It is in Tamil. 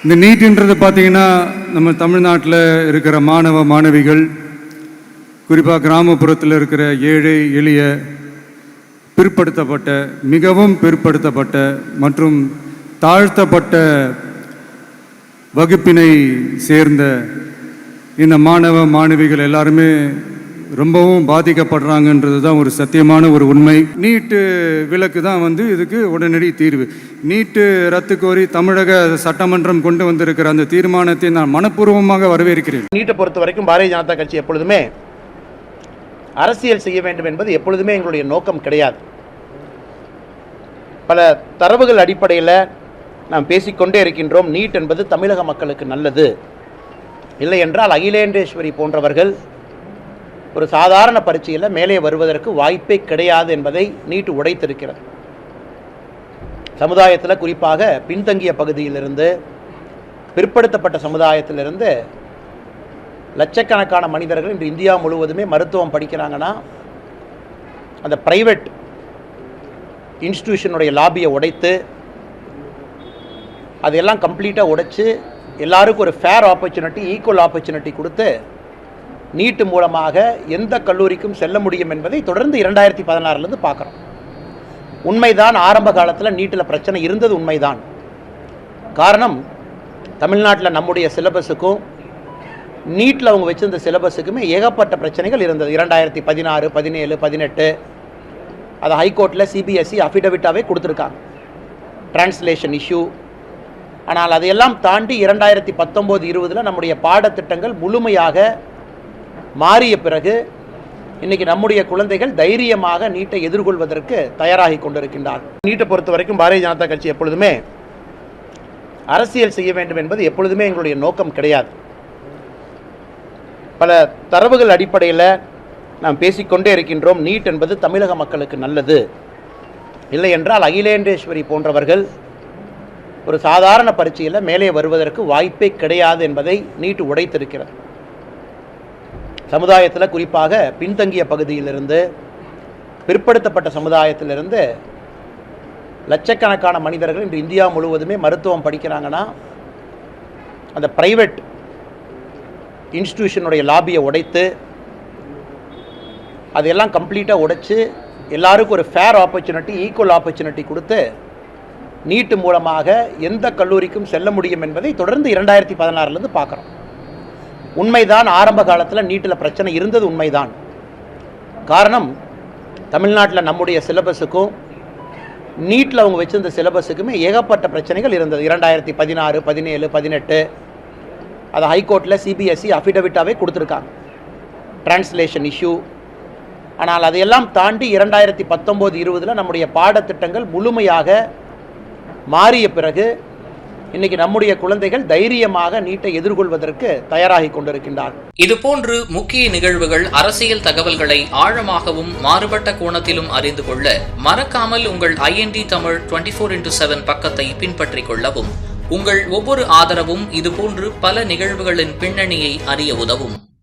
இந்த நீட்டுன்றது பார்த்தீங்கன்னா நம்ம தமிழ்நாட்டில் இருக்கிற மாணவ மாணவிகள் குறிப்பாக கிராமப்புறத்தில் இருக்கிற ஏழை எளிய பிற்படுத்தப்பட்ட மிகவும் பிற்படுத்தப்பட்ட மற்றும் தாழ்த்தப்பட்ட வகுப்பினை சேர்ந்த இந்த மாணவ மாணவிகள் எல்லாருமே ரொம்பவும் பாதிக்கப்படுறாங்கன்றது தான் ஒரு சத்தியமான ஒரு உண்மை. நீட்டு விலக்கு தான் வந்து இதுக்கு உடனடி தீர்வு. நீட்டு ரத்து கோரி தமிழக சட்டமன்றம் கொண்டு வந்திருக்கிற அந்த தீர்மானத்தை நான் மனப்பூர்வமாக வரவேற்கிறேன். நீட்டை பொறுத்த வரைக்கும் பாரதிய ஜனதா கட்சி எப்பொழுதுமே அரசியல் செய்ய வேண்டும் என்பது எப்பொழுதுமே எங்களுடைய நோக்கம் கிடையாது. பல தரவுகள் அடிப்படையில் நாம் பேசிக்கொண்டே இருக்கின்றோம். நீட் என்பது தமிழக மக்களுக்கு நல்லது. இல்லை என்றால் அகிலேண்டேஸ்வரி போன்றவர்கள் ஒரு சாதாரண பரீட்சையில் மேலே வருவதற்கு வாய்ப்பே கிடையாது என்பதை நீட்டு உடைத்திருக்கிறது. சமுதாயத்தில் குறிப்பாக பின்தங்கிய பகுதியிலிருந்து பிற்படுத்தப்பட்ட சமுதாயத்திலிருந்து லட்சக்கணக்கான மனிதர்கள் இன்று இந்தியா முழுவதுமே மருத்துவம் படிக்கிறாங்கன்னா அந்த பிரைவேட் இன்ஸ்டிடியூஷனுடைய லாபியை உடைத்து அதையெல்லாம் கம்ப்ளீட்டாக உடைச்சு எல்லாருக்கும் ஒரு ஃபேர் ஆப்பர்ச்சுனிட்டி ஈக்குவல் ஆப்பர்ச்சுனிட்டி கொடுத்து நீட்டு மூலமாக எந்த கல்லூரிக்கும் செல்ல முடியும் என்பதை தொடர்ந்து இரண்டாயிரத்தி பதினாறுலேருந்து பார்க்குறோம். உண்மைதான் ஆரம்ப காலத்தில் நீட்டில் பிரச்சனை இருந்தது உண்மைதான். காரணம் தமிழ்நாட்டில் நம்முடைய சிலபஸுக்கும் நீட்டில் அவங்க வச்சிருந்த சிலபஸுக்குமே ஏகப்பட்ட பிரச்சனைகள் இருந்தது. இரண்டாயிரத்தி பதினாறு பதினேழு பதினெட்டு அதை ஹைகோர்ட்டில் சிபிஎஸ்சி அஃபிடவிட்டாவே கொடுத்துருக்காங்க. டிரான்ஸ்லேஷன் இஷ்யூ ஆனால் அதையெல்லாம் தாண்டி இரண்டாயிரத்தி பத்தொம்போது இருபதில் நம்முடைய பாடத்திட்டங்கள் முழுமையாக மாறிய பிறகு இன்னைக்கு நம்முடைய குழந்தைகள் தைரியமாக நீட்டை எதிர்கொள்வதற்கு தயாராகி கொண்டிருக்கின்றார் நீட்டை பொறுத்த வரைக்கும் பாரதிய ஜனதா கட்சி எப்பொழுதுமே அரசியல் செய்ய வேண்டும் என்பது எப்பொழுதுமே எங்களுடைய நோக்கம் கிடையாது. பல தரவுகள் அடிப்படையில் நாம் பேசிக்கொண்டே இருக்கின்றோம். நீட் என்பது தமிழக மக்களுக்கு நல்லது. இல்லை என்றால் அகிலேண்டேஸ்வரி போன்றவர்கள் ஒரு சாதாரண பரீட்சையில் மேலே வருவதற்கு வாய்ப்பே கிடையாது என்பதை நீட் உடைத்திருக்கிறது. சமுதாயத்தில் குறிப்பாக பின்தங்கிய பகுதியிலிருந்து பிற்படுத்தப்பட்ட சமுதாயத்திலிருந்து லட்சக்கணக்கான மனிதர்கள் இன்று இந்தியா முழுவதுமே மருத்துவம் படிக்கிறாங்கன்னா அந்த பிரைவேட் இன்ஸ்டிடியூஷனுடைய லாபியை உடைத்து அதையெல்லாம் கம்ப்ளீட்டாக உடைச்சு எல்லாருக்கும் ஒரு ஃபேர் ஆப்பர்ச்சுனிட்டி ஈக்குவல் ஆப்பர்ச்சுனிட்டி கொடுத்து நீட்டு மூலமாக எந்த கல்லூரிக்கும் செல்ல முடியும் என்பதை தொடர்ந்து இரண்டாயிரத்தி பதினாறுலேருந்து பார்க்குறோம். உண்மைதான் ஆரம்ப காலத்தில் நீட்டில் பிரச்சனை இருந்தது உண்மைதான். காரணம் தமிழ்நாட்டில் நம்முடைய சிலபஸுக்கும் நீட்டில் அவங்க வச்சிருந்த சிலபஸுக்குமே ஏகப்பட்ட பிரச்சனைகள் இருந்தது. இரண்டாயிரத்தி பதினாறு பதினேழு பதினெட்டு அதை ஹைகோர்ட்டில் சிபிஎஸ்சி அஃபிடவிட்டாகவே கொடுத்துருக்காங்க. டிரான்ஸ்லேஷன் இஷ்யூ ஆனால் அதையெல்லாம் தாண்டி இரண்டாயிரத்தி பத்தொம்போது இருபதில் நம்முடைய பாடத்திட்டங்கள் முழுமையாக மாறிய பிறகு இன்னைக்கு நம்முடைய குழந்தைகள் தைரியமாக நீட்டை எதிர்கொள்வதற்கு தயாராகி கொண்டிருக்கின்றார் இதுபோன்று முக்கிய நிகழ்வுகள் அரசியல் தகவல்களை ஆழமாகவும் மாறுபட்ட கோணத்திலும் அறிந்து கொள்ள மறக்காமல் உங்கள் IND Tamil twenty four into seven பக்கத்தை பின்பற்றிக் கொள்ளவும். உங்கள் ஒவ்வொரு ஆதரவும் இதுபோன்று பல நிகழ்வுகளின் பின்னணியை அறிய உதவும்.